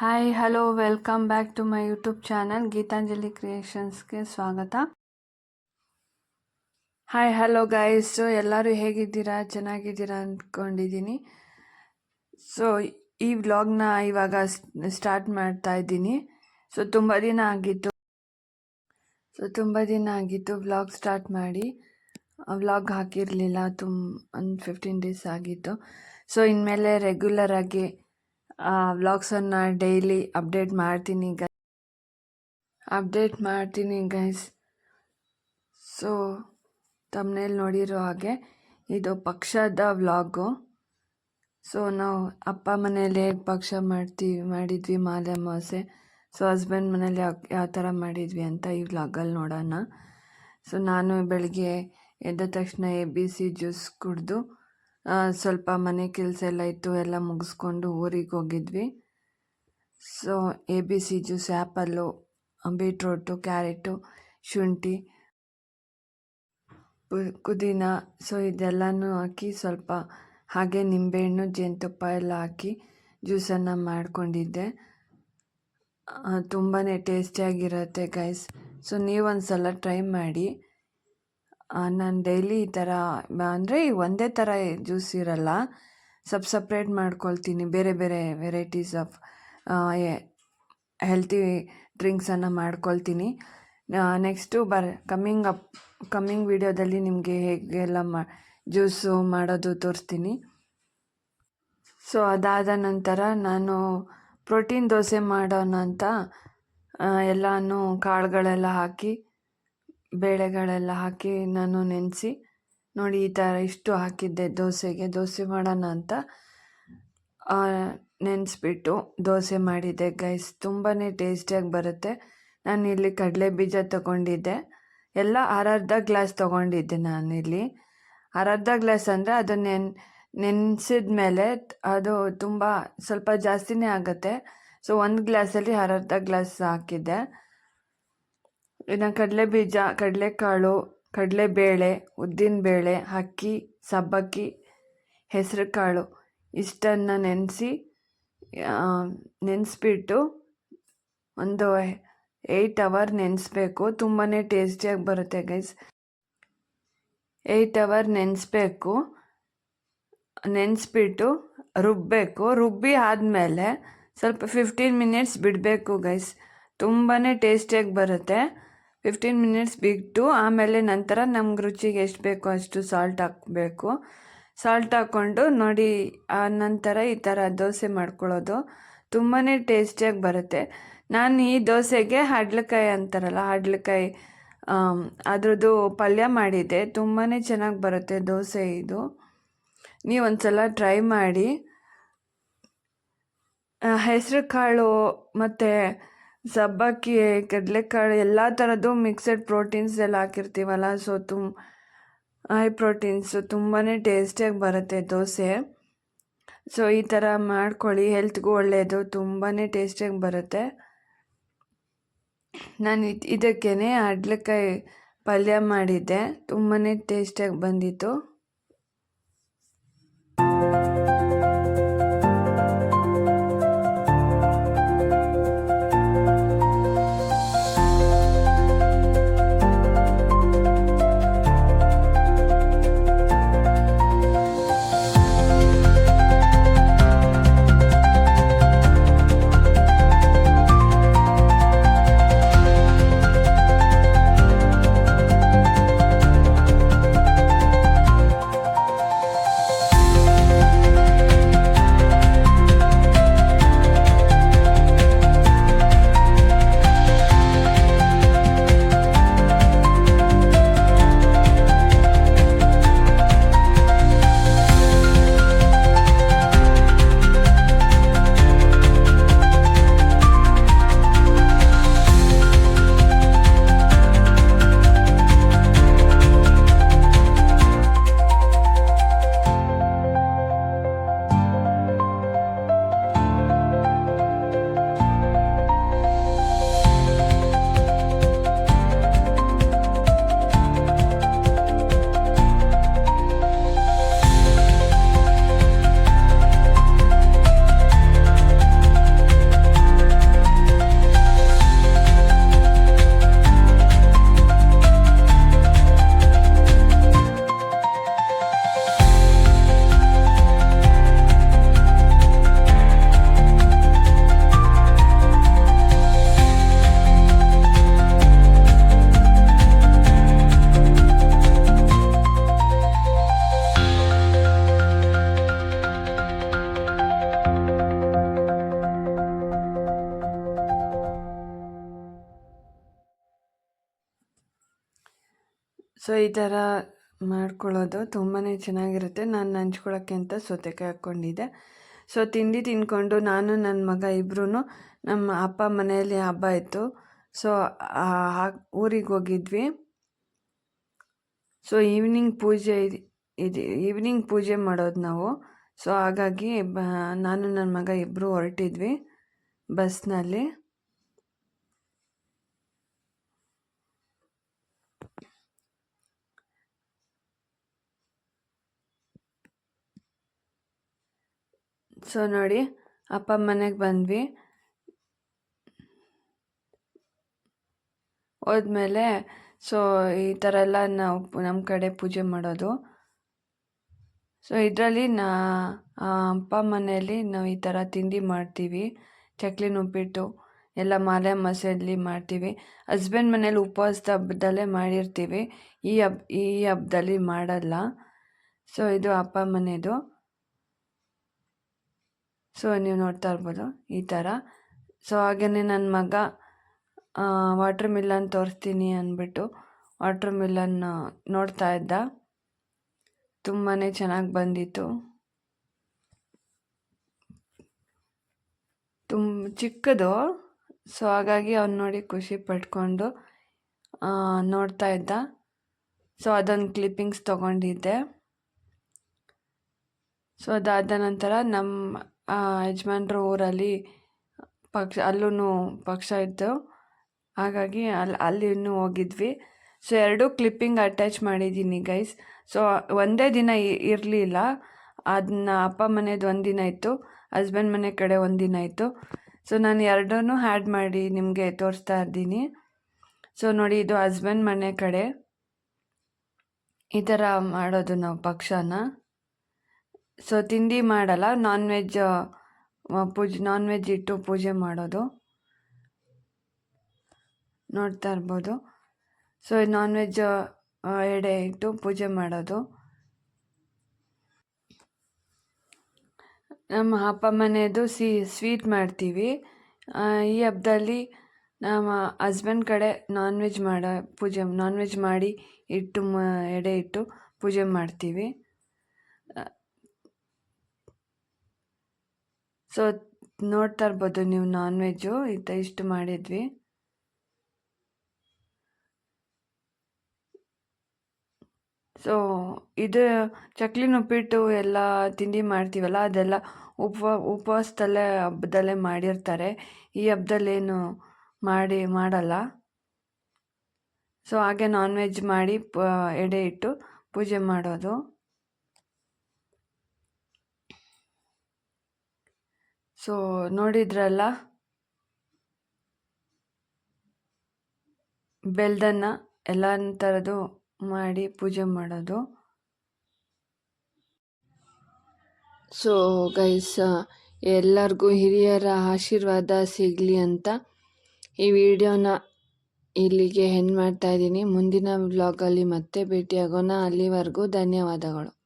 Hi hello welcome back to my YouTube channel Geetanjali ಕ್ರಿಯೇಷನ್ಸ್ಗೆ ಸ್ವಾಗತ. Hi hello guys ಎಲ್ಲರೂ ಹೇಗಿದ್ದೀರಾ? ಚೆನ್ನಾಗಿದ್ದೀರಾ ಅಂದ್ಕೊಂಡಿದ್ದೀನಿ ಸೊ ಈ ವ್ಲಾಗ್ನ ಇವಾಗ ಸ್ಟಾರ್ಟ್ ಮಾಡ್ತಾ ಇದ್ದೀನಿ. ಸೊ ತುಂಬ ದಿನ ಆಗಿತ್ತು. ಸೊ ತುಂಬ ದಿನ ಆಗಿತ್ತು ವ್ಲಾಗ್ ಸ್ಟಾರ್ಟ್ ಮಾಡಿ. ವ್ಲಾಗ್ ಹಾಕಿರಲಿಲ್ಲ ತುಂಬ ಒಂದು ಫಿಫ್ಟೀನ್ ಡೇಸ್ ಆಗಿತ್ತು. ಸೊ ಇನ್ಮೇಲೆ ರೆಗ್ಯುಲರ್ ಆಗಿ ವ್ಲಾಗ್ಸನ್ನು ಡೈಲಿ ಅಪ್ಡೇಟ್ ಮಾಡ್ತೀನಿ ಗೈ ಅಪ್ಡೇಟ್ ಮಾಡ್ತೀನಿ ಗೈಸ್ ಸೊ ತಮ್ಮನೇಲಿ ನೋಡಿರೋ ಹಾಗೆ, ಇದು ಪಕ್ಷದ ವ್ಲಾಗು ಸೊ ನಾವು ಅಪ್ಪ ಮನೇಲಿ ಹೇಗೆ ಪಕ್ಷ ಮಾಡ್ತೀವಿ ಮಾಡಿದ್ವಿ, ಮಾಲೆ, ಮಾಸೆ. ಸೊ ಹಸ್ಬೆಂಡ್ ಮನೇಲಿ ಯಾವ ಯಾವ ಥರ ಮಾಡಿದ್ವಿ ಅಂತ ಈ ವ್ಲಾಗಲ್ಲಿ ನೋಡೋಣ. ಸೊ ನಾನು ಬೆಳಗ್ಗೆ ಎದ್ದ ತಕ್ಷಣ ಎ ಬಿ ಸಿ ಜ್ಯೂಸ್ ಕುಡಿದು ಸ್ವಲ್ಪ ಮನೆ ಕೆಲಸ ಎಲ್ಲ ಇತ್ತು, ಎಲ್ಲ ಮುಗಿಸ್ಕೊಂಡು ಊರಿಗೆ ಹೋಗಿದ್ವಿ. So A B C juice apple beetroot carrot ಶುಂಠಿ ಪುದೀನ. ಸೊ ಇದೆಲ್ಲನೂ ಹಾಕಿ ಸ್ವಲ್ಪ ಹಾಗೆ ನಿಂಬೆಹಣ್ಣು, ಜೇನುತುಪ್ಪ ಎಲ್ಲ ಹಾಕಿ ಜ್ಯೂಸನ್ನು ಮಾಡಿಕೊಂಡಿದ್ದೆ. ತುಂಬಾ ಟೇಸ್ಟಿಯಾಗಿರುತ್ತೆ ಗೈಸ್ ಸೊ ನೀವೊಂದು ಸಲ ಟ್ರೈ ಮಾಡಿ. ನಾನು ಡೈಲಿ ಈ ಥರ ಅಂದರೆ ಒಂದೇ ಥರ ಜ್ಯೂಸ್ ಇರಲ್ಲ. ಸಪ್ ಸಪ್ರೇಟ್ ಮಾಡ್ಕೊಳ್ತೀನಿ, ಬೇರೆ ಬೇರೆ ವೆರೈಟೀಸ್ ಆಫ್ ಹೆಲ್ತಿ ಡ್ರಿಂಕ್ಸನ್ನು ಮಾಡ್ಕೊಳ್ತೀನಿ. ನೆಕ್ಸ್ಟು ಬರ್ ಕಮ್ಮಿಂಗ್ ಅಪ್ ಕಮ್ಮಿಂಗ್ ವೀಡಿಯೋದಲ್ಲಿ ನಿಮಗೆ ಹೇಗೆಲ್ಲ ಮಾ ಜ್ಯೂಸು ಮಾಡೋದು ತೋರಿಸ್ತೀನಿ. ಸೊ ಅದಾದ ನಂತರ ನಾನು ಪ್ರೋಟೀನ್ ದೋಸೆ ಮಾಡೋಣ ಅಂತ ಎಲ್ಲನೂ ಕಾಳುಗಳೆಲ್ಲ ಹಾಕಿ ಬೇಳೆಗಳೆಲ್ಲ ಹಾಕಿ ನಾನು ನೆನೆಸಿ, ನೋಡಿ ಈ ಥರ ಇಷ್ಟು ಹಾಕಿದ್ದೆ ದೋಸೆಗೆ. ದೋಸೆ ಮಾಡೋಣ ಅಂತ ನೆನೆಸ್ಬಿಟ್ಟು ದೋಸೆ ಮಾಡಿದ್ದೆ. ಗೈಸ್ ತುಂಬಾ ಟೇಸ್ಟಿಯಾಗಿ ಬರುತ್ತೆ. ನಾನು ಇಲ್ಲಿ ಕಡಲೆ ಬೀಜ ತೊಗೊಂಡಿದ್ದೆ. ಎಲ್ಲ ಅರ್ಧ ಗ್ಲಾಸ್ ತೊಗೊಂಡಿದ್ದೆ ನಾನಿಲ್ಲಿ ಅರ್ಧ ಗ್ಲಾಸ್ ಅಂದರೆ ಅದು ನೆನ್ ನೆನೆಸಿದ ಮೇಲೆ ಅದು ತುಂಬ ಸ್ವಲ್ಪ ಜಾಸ್ತಿನೇ ಆಗುತ್ತೆ. ಸೊ ಒಂದು ಗ್ಲಾಸಲ್ಲಿ ಅರ್ಧ ಗ್ಲಾಸ್ ಹಾಕಿದ್ದೆ. ಇನ್ನು ಕಡಲೆಬೀಜ ಕಡಲೆಕಾಳು ಉದ್ದಿನ ಬೇಳೆ ಅಕ್ಕಿ, ಸಬ್ಬಕ್ಕಿ ಹೆಸರು ಕಾಳು ಇಷ್ಟನ್ನು ನೆನೆಸಿ ನೆನೆಸ್ಬಿಟ್ಟು ಒಂದು ಏಯ್ಟ್ ಅವರ್ ನೆನೆಸ್ಬೇಕು. ತುಂಬಾ ಟೇಸ್ಟಿಯಾಗಿ ಬರುತ್ತೆ ಗೈಸ್ ಏಯ್ಟ್ ಅವರ್ ನೆನೆಸ್ಬೇಕು. ನೆನೆಸ್ಬಿಟ್ಟು ರುಬ್ಬಬೇಕು ರುಬ್ಬಿ ಆದಮೇಲೆ ಸ್ವಲ್ಪ ಫಿಫ್ಟೀನ್ ಮಿನಿಟ್ಸ್ ಬಿಡಬೇಕು ಗೈಸ್ ತುಂಬಾ ಟೇಸ್ಟಿಯಾಗಿ ಬರುತ್ತೆ. ಫಿಫ್ಟೀನ್ ಮಿನಿಟ್ಸ್ ಬಿಟ್ಟು ಆಮೇಲೆ ನಂತರ ನಮ್ಗೆ ರುಚಿಗೆ ಎಷ್ಟು ಬೇಕೋ ಅಷ್ಟು ಸಾಲ್ಟ್ ಹಾಕಬೇಕು. ಸಾಲ್ಟ್ ಹಾಕ್ಕೊಂಡು ನೋಡಿ, ಆ ನಂತರ ಈ ಥರ ದೋಸೆ ಮಾಡ್ಕೊಳ್ಳೋದು ತುಂಬಾ ಟೇಸ್ಟಿಯಾಗಿ ಬರುತ್ತೆ. ನಾನು ಈ ದೋಸೆಗೆ ಹಾಡ್ಲಕಾಯಿ ಅಂತಾರಲ್ಲ, ಹಾಡ್ಲಕಾಯಿ ಅದರದ್ದು ಪಲ್ಯ ಮಾಡಿದ್ದೆ. ತುಂಬಾ ಚೆನ್ನಾಗಿ ಬರುತ್ತೆ ದೋಸೆ ಇದು. ನೀವು ಒಂದು ಸಲ ಟ್ರೈ ಮಾಡಿ. ಹೆಸರು ಕಾಳು ಮತ್ತು ಸಬ್ಬಕ್ಕಿ, ಕಡಲೆಕಾಳು ಎಲ್ಲ ಥರದ್ದು ಮಿಕ್ಸಡ್ ಪ್ರೋಟೀನ್ಸ್ ಎಲ್ಲ ಹಾಕಿರ್ತೀವಲ್ಲ ಸೊ ತುಂಬ ಹೈ ಪ್ರೋಟೀನ್ಸು ತುಂಬಾ ಟೇಸ್ಟಿಯಾಗಿ ಬರುತ್ತೆ ದೋಸೆ. ಸೊ ಈ ಥರ ಮಾಡ್ಕೊಳ್ಳಿ ಹೆಲ್ತ್ಗೂ ಒಳ್ಳೆಯದು ತುಂಬಾ ಟೇಸ್ಟಿಯಾಗಿ ಬರುತ್ತೆ. ನಾನು ಇದು ಇದಕ್ಕೇ ಅಡ್ಲೆಕಾಯಿ ಪಲ್ಯ ಮಾಡಿದ್ದೆ ತುಂಬಾ ಟೇಸ್ಟಿಯಾಗಿ ಬಂದಿತ್ತು. ಸೊ ಈ ಥರ ಮಾಡ್ಕೊಳ್ಳೋದು ತುಂಬಾ ಚೆನ್ನಾಗಿರುತ್ತೆ. ನಾನು ನಂಚ್ಕೊಳ್ಳೋಕ್ಕೆ ಅಂತ ಸೌತೆಕಾಯಿ ಹಾಕ್ಕೊಂಡಿದ್ದೆ. ಸೊ ತಿಂಡಿ ತಿಂದ್ಕೊಂಡು ನಾನು ನನ್ನ ಮಗ ಇಬ್ಬರೂ ನಮ್ಮ ಅಪ್ಪ ಮನೆಯಲ್ಲಿ ಹಬ್ಬ ಇತ್ತು. ಸೊ ಊರಿಗೆ ಹೋಗಿದ್ವಿ. ಸೊ ಈವ್ನಿಂಗ್ ಪೂಜೆ ಇದು- ಈವ್ನಿಂಗ್ ಪೂಜೆ ಮಾಡೋದು ನಾವು. ಸೊ ಹಾಗಾಗಿ ನಾನು ನನ್ನ ಮಗ ಇಬ್ಬರು ಹೊರಟಿದ್ವಿ ಬಸ್ನಲ್ಲಿ. ಸೊ ನೋಡಿ, ಅಪ್ಪ ಮನೆಗೆ ಬಂದ್ವಿ. ಹೋದ್ಮೇಲೆ ಸೊ ಈ ಥರ ಎಲ್ಲ ನಾವು ನಮ್ಮ ಕಡೆ ಪೂಜೆ ಮಾಡೋದು. ಸೊ ಇದರಲ್ಲಿ ನಾ ಅಪ್ಪ ಮನೆಯಲ್ಲಿ ನಾವು ಈ ಥರ ತಿಂಡಿ ಮಾಡ್ತೀವಿ. ಚಕ್ಲಿನ ಉಪ್ಪಿಟ್ಟು, ಎಲ್ಲ ಮಾಲೆ ಮಸೆಯಲ್ಲಿ ಮಾಡ್ತೀವಿ. ಹಸ್ಬೆಂಡ್ ಮನೇಲಿ ಉಪವಾಸದ ಹಬ್ಬದಲ್ಲೇ ಮಾಡಿರ್ತೀವಿ. ಈ ಹಬ್, ಈ ಹಬ್ಬದಲ್ಲಿ ಮಾಡಲ್ಲ. ಸೊ ಇದು ಅಪ್ಪ ಮನೆದು. ಸೊ ನೀವು ನೋಡ್ತಾ ಇರ್ಬೋದು ಈ ಥರ. ಸೊ ಹಾಗೆಯೇ ನನ್ನ ಮಗ ವಾಟ್ರ್ ಮಿಲನ್ ತೋರಿಸ್ತೀನಿ ಅಂದ್ಬಿಟ್ಟು ವಾಟ್ರ್ ಮಿಲ್ಲನ್ ನೋಡ್ತಾ ಇದ್ದ. ತುಂಬಾ ಚೆನ್ನಾಗಿ ಬಂದಿತ್ತು. ತುಂಬ ಚಿಕ್ಕದು. ಸೊ ಹಾಗಾಗಿ ಅವ್ನು ನೋಡಿ ಖುಷಿ ಪಟ್ಕೊಂಡು ನೋಡ್ತಾ ಇದ್ದ. ಸೊ ಅದೊಂದು ಕ್ಲಿಪ್ಪಿಂಗ್ಸ್ ತೊಗೊಂಡಿದ್ದೆ. ಸೊ ಅದಾದ ನಂತರ ನಮ್ಮ ಯಜಮಾನ್ರ ಊರಲ್ಲಿ ಪಕ್ಷ ಅಲ್ಲೂ ಪಕ್ಷ ಇತ್ತು. ಹಾಗಾಗಿ ಅಲ್ಲಿ ಅಲ್ಲಿನೂ ಹೋಗಿದ್ವಿ. ಸೊ ಎರಡೂ ಕ್ಲಿಪ್ಪಿಂಗ್ ಅಟ್ಯಾಚ್ ಮಾಡಿದ್ದೀನಿ ಗೈಸ್ ಸೊ ಒಂದೇ ದಿನ ಇರಲಿಲ್ಲ. ಅದನ್ನ ಅಪ್ಪ ಮನೇದು ಒಂದಿನ ದಿನ ಇತ್ತು. ಹಸ್ಬೆಂಡ್ ಮನೆ ಕಡೆ ಒಂದಿನ ದಿನ ಇತ್ತು. ಸೊ ನಾನು ಎರಡನ್ನೂ ಹ್ಯಾಡ್ ಮಾಡಿ ನಿಮಗೆ ತೋರಿಸ್ತಾ ಇದ್ದೀನಿ. ಸೊ ನೋಡಿ ಇದು ಹಸ್ಬೆಂಡ್ ಮನೆ ಕಡೆ. ಈ ಥರ ಮಾಡೋದು ನಾವು ಪಕ್ಷನ. ಸೊ ತಿಂಡಿ ಮಾಡಲ್ಲ ನಾನ್ ವೆಜ್ ಪೂಜೆ ನಾನ್ ವೆಜ್ ಇಟ್ಟು ಪೂಜೆ ಮಾಡೋದು. ನೋಡ್ತಾ ಇರ್ಬೋದು. ಸೊ ನಾನ್ ವೆಜ್ ಎಡೆ ಇಟ್ಟು ಪೂಜೆ ಮಾಡೋದು. ನಮ್ಮ ಅಪ್ಪ ಮನೆಯದು ಸಿ ಸ್ವೀಟ್ ಮಾಡ್ತೀವಿ. ಈ ಹಬ್ಬದಲ್ಲಿ ನಮ್ಮ ಹಸ್ಬೆಂಡ್ ಕಡೆ ನಾನ್ ವೆಜ್ ಮಾಡ, ಪೂಜೆ ನಾನ್ ವೆಜ್ ಮಾಡಿ ಇಟ್ಟು ಎಡೆ ಇಟ್ಟು ಪೂಜೆ ಮಾಡ್ತೀವಿ. ಸೊ ನೋಡ್ತಾ ಇರ್ಬೋದು ನೀವು ನಾನ್ ವೆಜ್ಜು ಇತ್ತ ಇಷ್ಟು ಮಾಡಿದ್ವಿ. ಸೊ ಇದು ಚಕ್ಲಿ ಉಪ್ಪಿಟ್ಟು ಎಲ್ಲ ತಿಂಡಿ ಮಾಡ್ತೀವಲ್ಲ, ಅದೆಲ್ಲ ಉಪ, ಉಪವಾಸದಲ್ಲೇ, ಹಬ್ಬದಲ್ಲೇ ಮಾಡಿರ್ತಾರೆ. ಈ ಹಬ್ಬದಲ್ಲೇನು ಮಾಡಿ, ಮಾಡಲ್ಲ. ಸೊ ಹಾಗೆ ನಾನ್ ವೆಜ್ ಮಾಡಿ ಪ, ಎಡೆ ಇಟ್ಟು ಪೂಜೆ ಮಾಡೋದು. ಸೊ ನೋಡಿದ್ರಲ್ಲ? ಬೆಲ್ದನ್ನ ಎಲ್ಲ ಥರದ್ದು ಮಾಡಿ ಪೂಜೆ ಮಾಡೋದು. ಸೊ ಗೈಸ್ ಎಲ್ಲರಿಗೂ ಹಿರಿಯರ ಆಶೀರ್ವಾದ ಸಿಗಲಿ ಅಂತ ಈ ವಿಡಿಯೋನ ಇಲ್ಲಿಗೆ ಹೆಣ್ಣು ಮಾಡ್ತಾ ಇದ್ದೀನಿ. ಮುಂದಿನ ವ್ಲಾಗಲ್ಲಿ ಮತ್ತೆ ಭೇಟಿಯಾಗೋಣ. ಅಲ್ಲಿವರೆಗೂ ಧನ್ಯವಾದಗಳು.